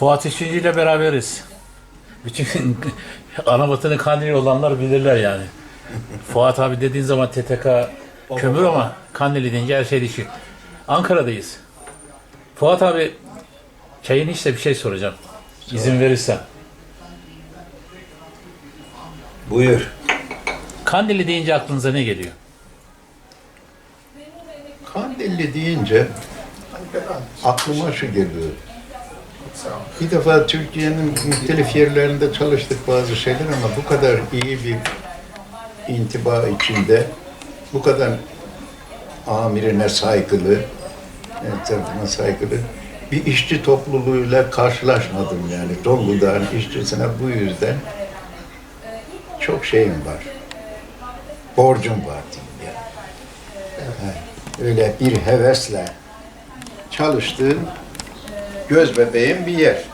Fuat İşçinci ile beraberiz. Bütün Anabatı'nın kandili olanlar bilirler yani. Fuat abi dediğin zaman TTK kömür ama kandili deyince her şey değişiyor. Ankara'dayız. Fuat abi çayını işte bir şey soracağım. İzin verirsen. Buyur. Kandili deyince aklınıza ne geliyor? Kandilli deyince aklıma şu geliyor. Bir defa Türkiye'nin muhtelif yerlerinde çalıştık bazı şeyler ama bu kadar iyi bir intiba içinde, bu kadar amirine saygılı, etrafına saygılı bir işçi topluluğuyla karşılaşmadım yani. Zonguldak'ın işçisine bu yüzden çok şeyim var. Borcum var diyeyim yani. Öyle bir hevesle çalıştığım göz bebeğim bir yer.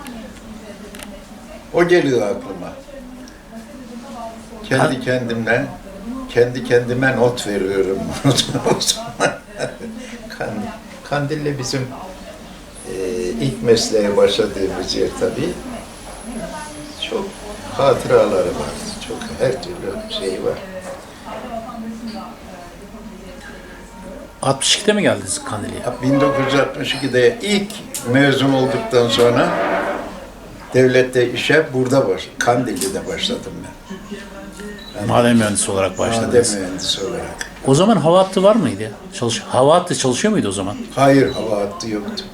O geliyor aklıma. Kendi kendimden, kendi kendime not veriyorum. Kandil'le bizim e, ilk mesleğe başladığımız yer tabii. Çok hatıraları var. Çok her türlü şey var. 62'de mi geldiniz Kandili'ye? 1962'de ilk mezun olduktan sonra devlette işe burada baş, Kandilli'de başladım ben. Maden mühendisi olarak Maden başladınız. mühendisi olarak. O zaman hava hattı var mıydı? Çalış hava hattı çalışıyor muydu o zaman? Hayır hava hattı yoktu.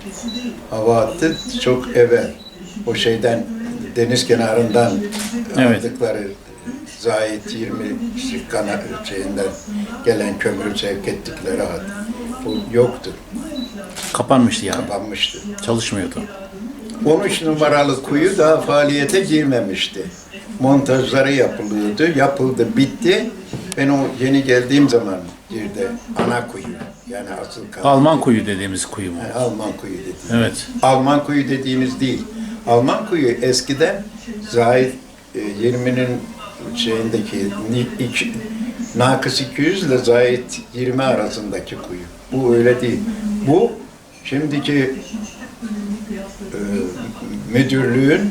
Hava hattı çok evvel. O şeyden deniz kenarından Evet. aldıkları Zahit 20 kana şeyinden gelen kömürü sevk ettikleri hat. Bu yoktu. Kapanmıştı yani. Kapanmıştı. Çalışmıyordu. 13 numaralı kuyu daha faaliyete girmemişti. Montajları yapılıyordu, yapıldı, bitti. Ben o yeni geldiğim zaman girdi ana kuyu. Yani asıl kal- Alman kuyu dediğimiz kuyu mu? Yani Alman kuyu dedi. Evet. Alman kuyu dediğimiz değil. Alman kuyu eskiden Zahid e, 20'nin şeyindeki iki, Nakıs 200 ile Zahid 20 arasındaki kuyu. Bu öyle değil. Bu şimdiki e, müdürlüğün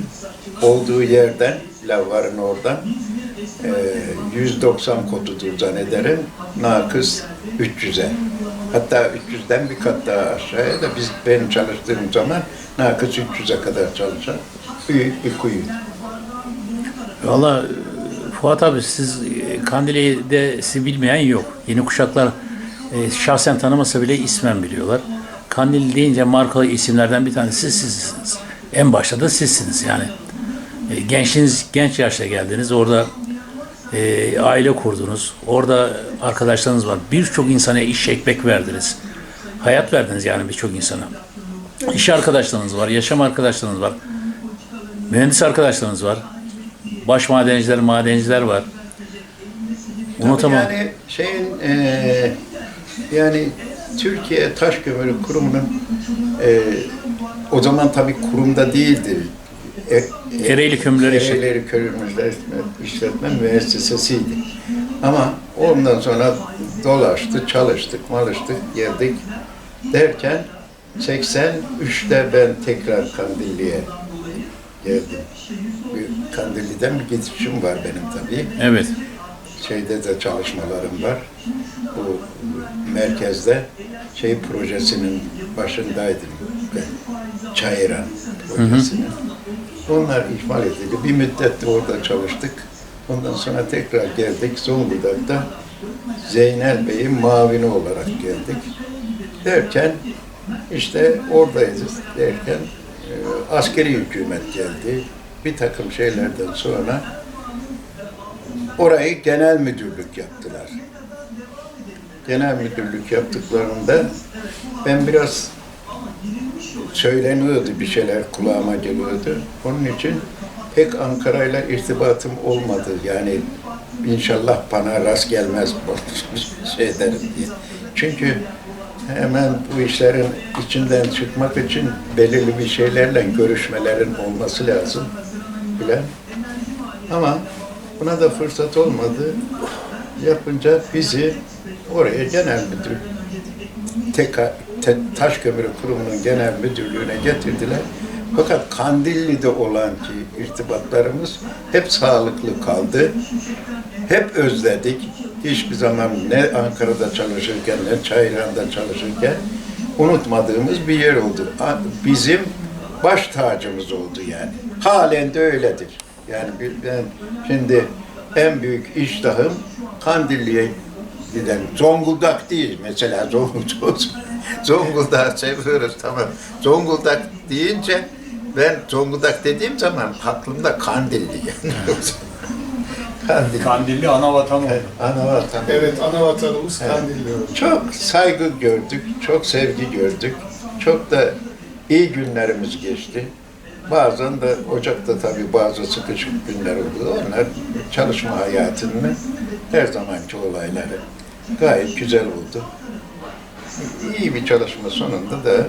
olduğu yerden, Lavar'ın oradan e, 190 kodudur zannederim. Nakıs 300'e. Hatta 300'den bir kat daha aşağıya da biz benim çalıştığım zaman Nakıs 300'e kadar çalışan büyük bir kuyu. Valla Fuat abi siz e, Kandili'de sizi bilmeyen yok. Yeni kuşaklar e, şahsen tanımasa bile ismen biliyorlar. Kandili deyince markalı isimlerden bir tanesi sizsiniz. En başta da sizsiniz yani. E, genç yaşta geldiniz. Orada e, aile kurdunuz. Orada arkadaşlarınız var. Birçok insana iş ekmek verdiniz. Hayat verdiniz yani birçok insana. İş arkadaşlarınız var, yaşam arkadaşlarınız var. Mühendis arkadaşlarınız var. Baş madenciler, madenciler var. Unutamam. Yani şeyin eee, yani Türkiye Taş Kömürü Kurumu'nun eee, o zaman tabii kurumda değildi. E, e, Ereğli Kömürleri İşletme- Ereğli Kömürleri İşletme Müessesesiydi. Ama ondan sonra dolaştı, çalıştık, malıştık, geldik derken 83'te ben tekrar Kandilli'ye geldim. Kandilli'den bir geçişim var benim tabii Evet. şeyde de çalışmalarım var. Bu merkezde şey projesinin başındaydım ben. Çayıran projesinin. Onlar ihmal edildi. Bir müddet de orada çalıştık. Ondan sonra tekrar geldik. Zonguldak'ta Zeynel Bey'in mavini olarak geldik. Derken işte oradayız derken e, askeri hükümet geldi. Bir takım şeylerden sonra Orayı genel müdürlük yaptılar. Genel müdürlük yaptıklarında ben biraz söyleniyordu bir şeyler kulağıma geliyordu. Onun için pek Ankara'yla irtibatım olmadı. Yani inşallah bana rast gelmez bu şey diye. Çünkü hemen bu işlerin içinden çıkmak için belirli bir şeylerle görüşmelerin olması lazım filan. Ama buna da fırsat olmadı. Yapınca bizi oraya genel müdür, TK, Te- Taş Kömürü Kurumu'nun genel müdürlüğüne getirdiler. Fakat Kandilli'de olan ki irtibatlarımız hep sağlıklı kaldı. Hep özledik. Hiçbir zaman ne Ankara'da çalışırken ne Çayıran'da çalışırken unutmadığımız bir yer oldu. Bizim baş tacımız oldu yani. Halen de öyledir. Yani ben şimdi en büyük iştahım Kandilli'ye giden. Zonguldak değil mesela Zonguldak. Zonguldak seviyoruz tamam. Zonguldak deyince ben Zonguldak dediğim zaman aklımda Kandilli yani. Kandilli. Kandilli ana vatan oldu. Anavatan. Evet, ana vatanımız Kandilli oldu. Çok saygı gördük, çok sevgi gördük. Çok da iyi günlerimiz geçti. Bazen de Ocak'ta tabii bazı sıkışık günler oldu. Onlar çalışma hayatının her zamanki olayları. Gayet güzel oldu. İyi bir çalışma sonunda da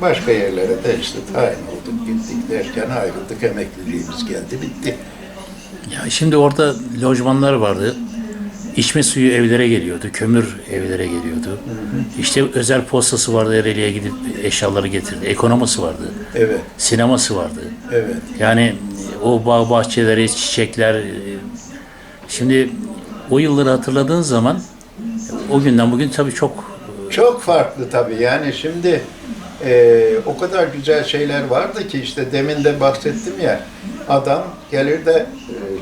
başka yerlere de işte tayin olduk, gittik derken ayrıldık, emekliliğimiz geldi, bitti. Ya şimdi orada lojmanlar vardı. İçme suyu evlere geliyordu, kömür evlere geliyordu. İşte özel postası vardı, Ereğli'ye gidip eşyaları getirdi. Ekonomisi vardı, Evet, sineması vardı. evet. Yani o bağ bahçeleri, çiçekler. e, Şimdi o yılları hatırladığın zaman o günden bugün tabii çok Çok farklı tabii. Yani şimdi e, o kadar güzel şeyler vardı ki işte demin de bahsettim ya adam gelir de e,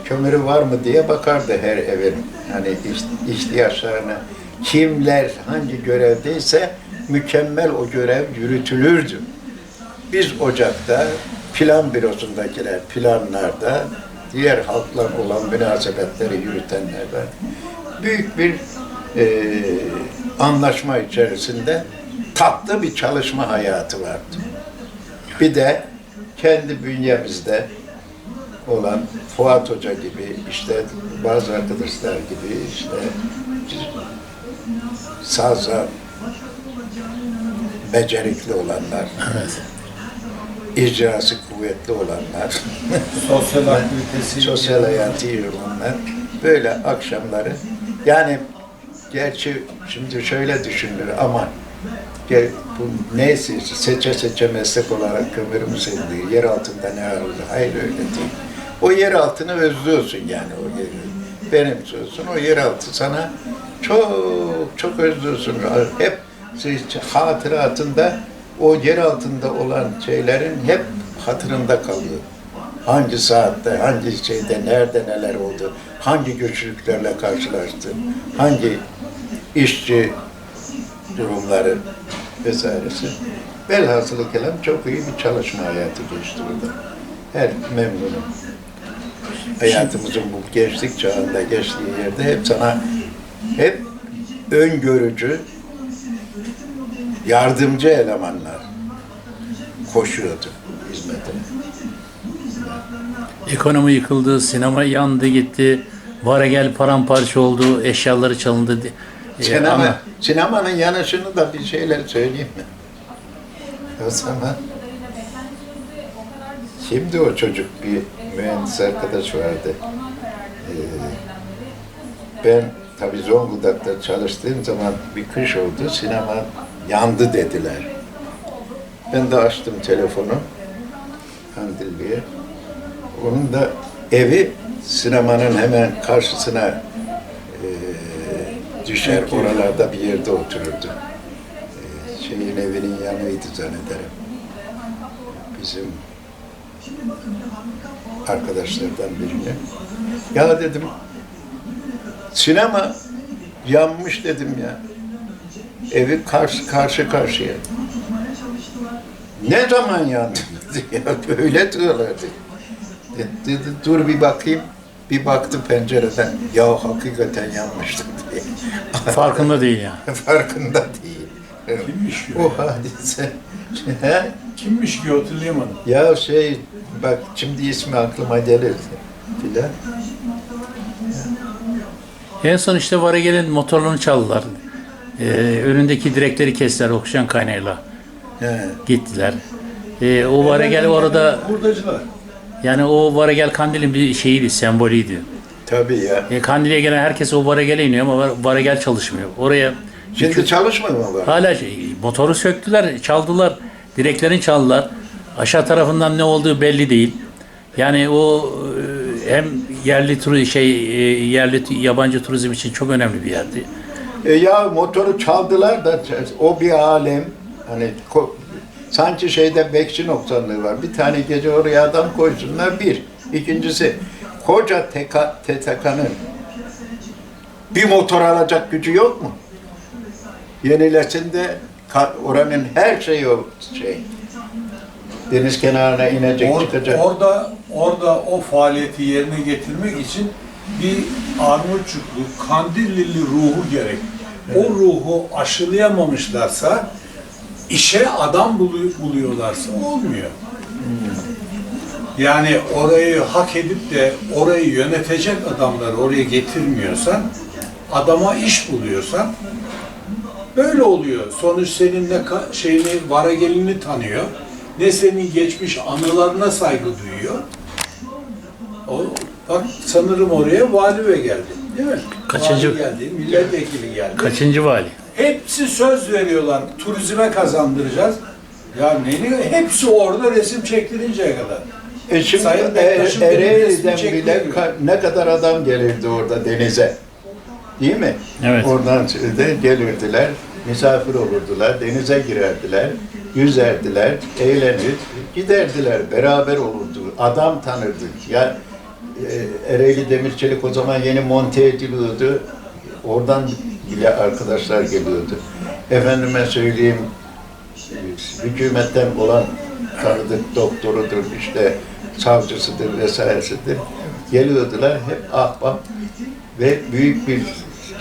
kömürü var mı diye bakardı her evin. Hani ihtiyaçlarına kimler hangi görevdeyse mükemmel o görev yürütülürdü. Biz ocakta plan bürosundakiler planlarda diğer halkla olan münasebetleri yürütenlerden büyük bir e, anlaşma içerisinde tatlı bir çalışma hayatı vardı. Bir de kendi bünyemizde olan Fuat Hoca gibi işte bazı arkadaşlar gibi işte sazla becerikli olanlar, evet. icrası kuvvetli olanlar, Sosyal aktivitesi. sosyal hayatı iyi olanlar böyle akşamları yani gerçi şimdi şöyle düşünülür ama neyse seçe seçe meslek olarak kömürü mü sevdiği, yer altında ne arıyor? Hayır öyle değil. O yer altını özlüyorsun yani o yeri. Benimsiyorsun. O yer altı sana çok çok özlüyorsun. Hep hatıratında o yer altında olan şeylerin hep hatırında kalıyor. Hangi saatte, hangi şeyde, nerede neler oldu, hangi güçlüklerle karşılaştın, hangi işçi durumları vesairesi. Velhasılı kelam çok iyi bir çalışma hayatı geçti. Her memnunum. Hayatımızın bu gençlik çağında geçtiği yerde hep sana hep öngörücü, yardımcı elemanlar koşuyordu hizmetine. Ekonomi yıkıldı, sinema yandı gitti. Vara gel paramparça oldu, eşyaları çalındı. Sinema, ama- sinemanın yanışını da bir şeyler söyleyeyim mi? O zaman şimdi o çocuk bir mühendis arkadaş vardı. Ee, ben tabii Zonguldak'ta çalıştığım zaman bir kış oldu. Sinema yandı dediler. Ben de açtım telefonu Kandilli'ye. Onun da evi sinemanın hemen karşısına düşer. Oralarda bir yerde otururdu. E, şeyin evinin yanıydı zannederim. Bizim arkadaşlardan birine. Ya dedim, sinema yanmış dedim ya. Evi karşı karşı karşıya. Ne zaman yandı ya. Böyle diyorlardı. Dedi, dur bir bakayım. Bir baktı pencereden. Ya hakikaten yanmıştı diye. farkında değil yani. Farkında değil. Kimmiş ki? O hadise. He? Kimmiş ki hatırlayamadım. ya şey bak şimdi ismi aklıma gelir filan. En son işte Vara gelin motorlarını çaldılar. E, önündeki direkleri kestiler oksijen kaynağıyla. He. Gittiler. E, o Vara gel orada Hurdacılar. Yani o Vara gel kandilin bir şeyiydi, sembolüydü. Tabii ya. E, Kandil'e gelen herkes o Vara gele iniyor ama Vara gel çalışmıyor. Oraya Şimdi çalışmıyor mu var? hala şey, motoru söktüler, çaldılar, direklerini çaldılar. Aşağı tarafından ne olduğu belli değil. Yani o e, hem yerli turu şey e, yerli yabancı turizm için çok önemli bir yerdi. E ya motoru çaldılar da o bir alem. Hani sanki şeyde bekçi noksanlığı var. Bir tane gece oraya adam koysunlar bir. İkincisi koca teka, TTK'nın bir motor alacak gücü yok mu? Yenilesinde ka- oranın her şeyi o şey. Deniz kenarına inecek Or- çıkacak. orada orada o faaliyeti yerine getirmek için bir Armutçuklu, Kandillili ruhu gerek. O ruhu aşılayamamışlarsa, işe adam bulu- buluyorlarsa olmuyor. Yani orayı hak edip de orayı yönetecek adamları oraya getirmiyorsan, adama iş buluyorsan böyle oluyor. Sonuç senin ne şeyini, varagelini tanıyor, ne senin geçmiş anılarına saygı duyuyor. O, bak sanırım oraya vali bey geldi. Değil mi? Kaçıncı- Vali geldi, milletvekili geldi. Kaçıncı vali? Hepsi söz veriyorlar. Turizme kazandıracağız. Ya ne hepsi orada resim çektirinceye kadar. E şimdi Sayın e, Bektaş'ın benim Ereğli'den bile ka- ne kadar adam gelirdi orada denize. Değil mi? Evet. Oradan de gelirdiler, misafir olurdular, denize girerdiler, yüzerdiler, eğlenir, giderdiler, beraber olurdu. Adam tanırdık. Ya e, Ereğli Demirçelik o zaman yeni monte ediliyordu. Oradan bile arkadaşlar geliyordu. Efendime söyleyeyim, hükümetten olan tanıdık doktorudur, işte savcısıdır vesairesidir. Geliyordular hep ahbap ve büyük bir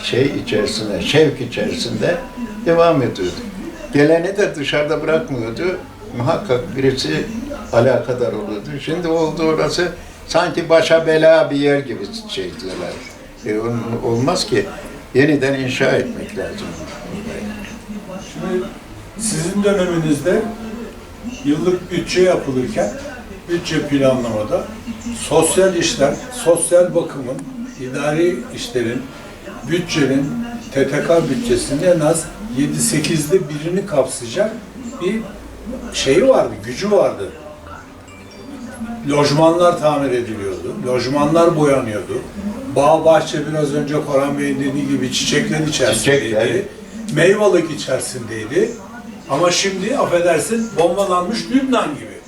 şey içerisinde, şevk içerisinde devam ediyordu. Geleni de dışarıda bırakmıyordu. Muhakkak birisi alakadar oluyordu. Şimdi oldu orası sanki başa bela bir yer gibi şey diyorlar. E, ol- olmaz ki yeniden inşa etmek lazım. Şimdi sizin döneminizde yıllık bütçe yapılırken bütçe planlamada sosyal işler, sosyal bakımın, idari işlerin, bütçenin, TTK bütçesinin en az 7-8'de birini kapsayacak bir şeyi vardı, gücü vardı. Lojmanlar tamir ediliyordu, lojmanlar boyanıyordu. Bağ bahçe biraz önce Koran Bey'in dediği gibi çiçekler içerisindeydi. Çiçekler. Meyvalık içerisindeydi. Ama şimdi affedersin bombalanmış Lübnan gibi.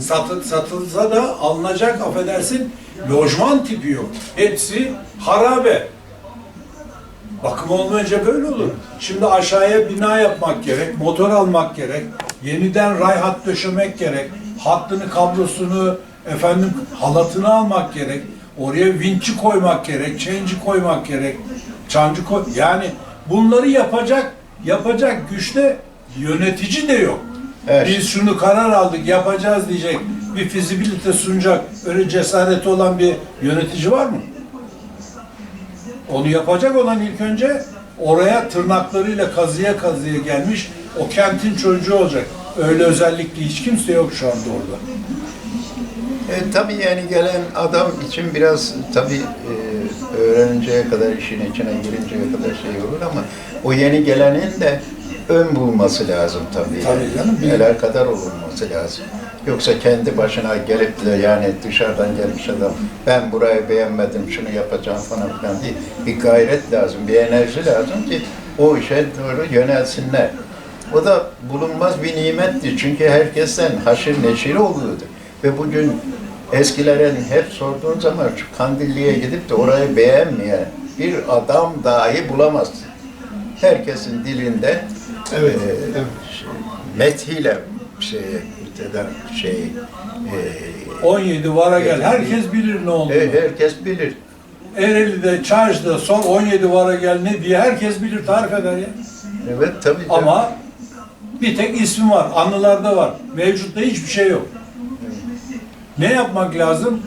Satıl, satılsa da alınacak affedersin lojman tipi yok. Hepsi harabe. Bakım olmayınca böyle olur. Şimdi aşağıya bina yapmak gerek, motor almak gerek, yeniden ray hat döşemek gerek, hattını, kablosunu, efendim halatını almak gerek, oraya vinçi koymak gerek, çenci koymak gerek, çancı koy... Yani bunları yapacak, yapacak güçte yönetici de yok. Evet. Biz şunu karar aldık, yapacağız diyecek, bir fizibilite sunacak, öyle cesareti olan bir yönetici var mı? Onu yapacak olan ilk önce oraya tırnaklarıyla kazıya kazıya gelmiş o kentin çocuğu olacak. Öyle özellikle hiç kimse yok şu anda orada. E, tabii yani gelen adam için biraz tabii e, öğreninceye kadar işin içine girinceye kadar şey olur ama o yeni gelenin de ön bulması lazım tabii. Tabii canım, bir- Neler kadar olunması lazım. Yoksa kendi başına gelip de yani dışarıdan gelmiş adam ben burayı beğenmedim şunu yapacağım falan filan değil. Bir gayret lazım, bir enerji lazım ki o işe doğru yönelsinler. O da bulunmaz bir nimetti çünkü herkesten haşir neşir oluyordu. Ve bugün eskilerin hep sorduğun zaman şu Kandilli'ye gidip de orayı beğenmeyen bir adam dahi bulamazsın. Herkesin dilinde Evet, e, evet. şey, methiyle şey, müteden şey, e, 17 vara gel. Herkes bilir ne olduğunu. e, herkes bilir. Ereğli'de, Çarşı'da son 17 vara gel ne diye herkes bilir, tarif eder ya. Evet tabii. tabii. Ama bir tek ismi var, anılarda var. Mevcutta hiçbir şey yok. Ne yapmak lazım?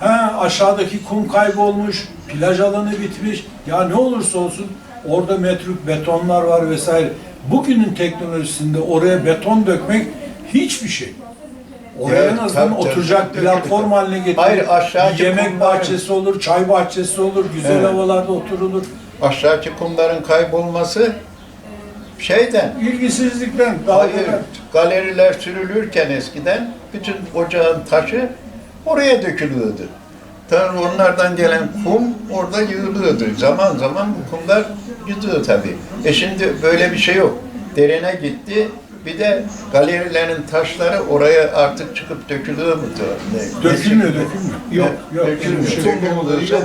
Ha aşağıdaki kum kaybolmuş, plaj alanı bitmiş. Ya ne olursa olsun orada metruk betonlar var vesaire. Bugünün teknolojisinde oraya beton dökmek hiçbir şey. Oraya Evet, en azından tabii, oturacak tabii, platform tabii. haline getirir. Hayır, aşağıki Bir yemek bahçesi olur, çay bahçesi olur, güzel Evet. havalarda oturulur. Aşağıki kumların kaybolması Şeyden, İlgisizlikten, hayır, dalgadan. galeriler sürülürken eskiden bütün ocağın taşı oraya dökülüyordu. Tabii onlardan gelen kum orada yığılıyordu. Zaman zaman bu kumlar gidiyor tabii. E şimdi böyle bir şey yok. Derine gitti. Bir de galerilerin taşları oraya artık çıkıp dökülüyor mu? Dökülmüyor, dökülmüyor. Yok, yok. Dökülmüyor. öyle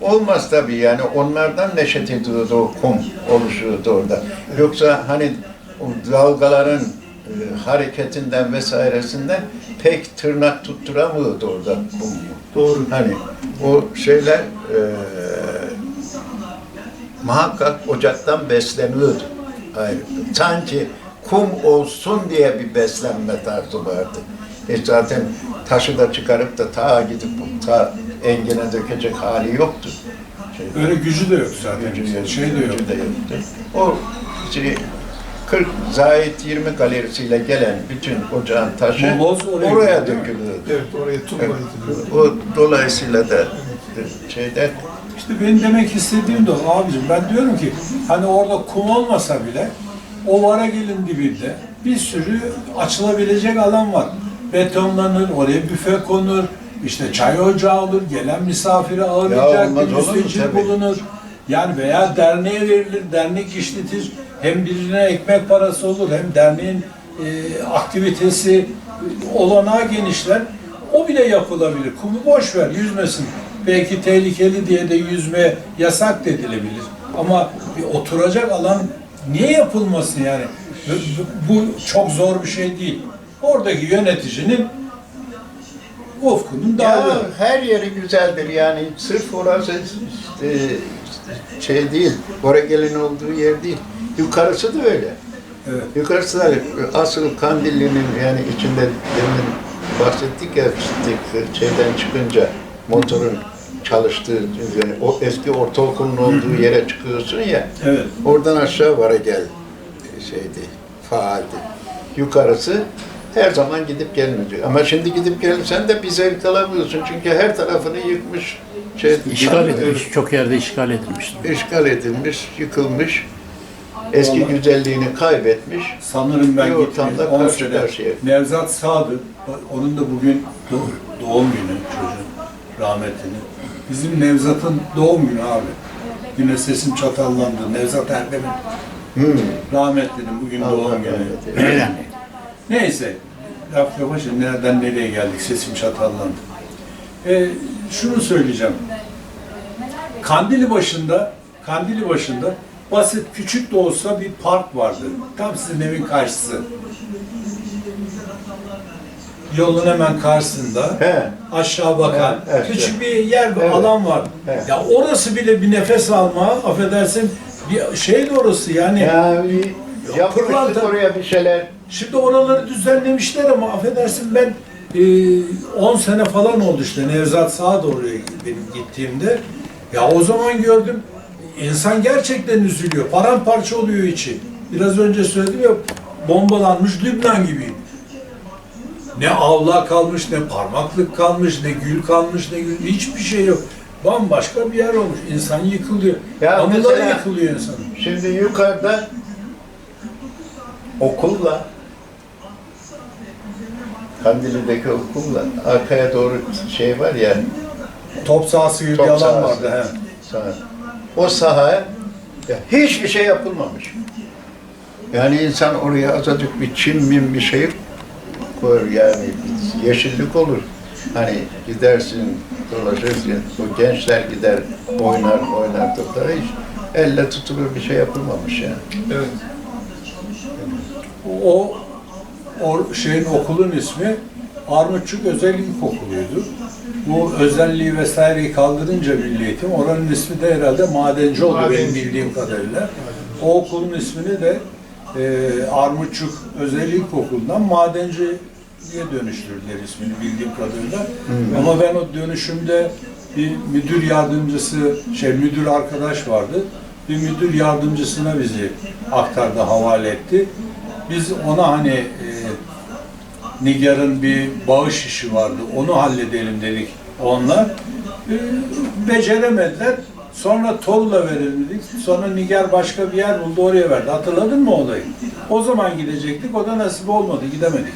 Olmaz tabii yani onlardan neşet ediyordu o kum oluşuyordu orada. Yoksa hani o dalgaların e, hareketinden vesairesinden pek tırnak tutturamıyordu orada kum. Doğru. Hani o şeyler e, muhakkak ocaktan besleniyordu. Hayır. Sanki kum olsun diye bir beslenme tarzı vardı. E zaten taşı da çıkarıp da ta gidip ta engine dökecek hali yoktu. Öyle gücü de yok zaten. gücü yok, Şey de yok. gücü de yoktu. O işte 40 Zahit 20 galerisiyle gelen bütün ocağın taşı oraya oraya, dökülüyordu. Evet, oraya tuğla Evet. O dolayısıyla da şeyden İşte benim demek istediğim de o abicim. Ben diyorum ki hani orada kum olmasa bile o vara gelin dibinde bir sürü açılabilecek alan var. Betonlanır, oraya büfe konur, işte çay ocağı olur, gelen misafiri ağırlayacak olmaz bir olur mu? müstecil Tabii. bulunur. Yani veya derneğe verilir, dernek işletir. Hem birine ekmek parası olur, hem derneğin e, aktivitesi e, olanağı genişler. O bile yapılabilir. Kumu boş ver, yüzmesin. Belki tehlikeli diye de yüzme yasak da edilebilir. Ama bir oturacak alan niye yapılmasın yani? Bu çok zor bir şey değil. Oradaki yöneticinin ufkunun Ya dağılır. her yeri güzeldir yani sırf orası işte şey değil, oraya gelin olduğu yer değil. Yukarısı da öyle. Evet. Yukarısı da asıl Kandilli'nin yani içinde demin bahsettik ya şeyden çıkınca motorun çalıştığı yani o eski ortaokulun olduğu yere çıkıyorsun ya Evet. oradan aşağı vara gel şeydi faaldi. Yukarısı her zaman gidip gelmedi. Ama şimdi gidip gelsen de bir zevk alamıyorsun. Çünkü her tarafını yıkmış. Şey, İşgal edilmiş, çok yerde işgal edilmiş. işgal edilmiş, yıkılmış. Eski güzelliğini kaybetmiş. Sanırım ben Bir ortamda gittim 10 karşı karşıya. Nevzat Sadık, onun da bugün do- doğum günü çocuğun rahmetlinin. Bizim Nevzat'ın doğum günü abi. Yine sesim çatallandı. Nevzat Erdem'in Hmm. rahmetlinin bugün Allah doğum rahmet günü. eylesin. Neyse, laf yavaş nereden nereye geldik, sesim çatallandı. Ee, şunu söyleyeceğim. Kandili başında, Kandili başında basit küçük de olsa bir park vardı. Tam sizin evin karşısı. Yolun hemen karşısında. He. Aşağı bakan Evet, evet, küçük bir yer, bir Evet. alan var. Evet. Ya orası bile bir nefes alma, affedersin bir şey de orası yani. Ya bir pırlanta- oraya bir şeyler. Şimdi oraları düzenlemişler ama affedersin ben e, 10 sene falan oldu işte Nevzat Sağa doğru benim gittiğimde. Ya o zaman gördüm insan gerçekten üzülüyor. Paramparça oluyor içi. Biraz önce söyledim ya bombalanmış Lübnan gibi. Ne avla kalmış, ne parmaklık kalmış, ne gül kalmış, ne gül, hiçbir şey yok. Bambaşka bir yer olmuş. İnsan yıkılıyor. Ya Anıları mesela- yıkılıyor insanın. Şimdi yukarıda okulla Kandili'deki okulla arkaya doğru şey var ya Top sahası gibi Top bir alan sahası. vardı. He. saha. O sahaya ya hiçbir şey yapılmamış. Yani insan oraya azıcık bir çim mim bir şey koyar yani yeşillik olur. Hani gidersin dolaşırsın, o gençler gider oynar oynar da hiç elle tutulur bir şey yapılmamış yani. Evet. O, o şeyin okulun ismi Armutçuk Özel İlkokulu'ydu. Bu özelliği vesaireyi kaldırınca Milli Eğitim, oranın ismi de herhalde Madenci oldu benim Madenci. bildiğim kadarıyla. O okulun ismini de e, Armutçuk Özel İlkokulu'ndan Madenci diye dönüştürdüler ismini bildiğim kadarıyla. Ama ben o dönüşümde bir müdür yardımcısı, şey müdür arkadaş vardı. Bir müdür yardımcısına bizi aktardı, havale etti. Biz ona hani Nigar'ın bir bağış işi vardı. Onu halledelim dedik onlar. E, beceremediler. Sonra Torul'a verelim dedik. Sonra Niger başka bir yer buldu oraya verdi. Hatırladın mı olayı? O zaman gidecektik. O da nasip olmadı. Gidemedik.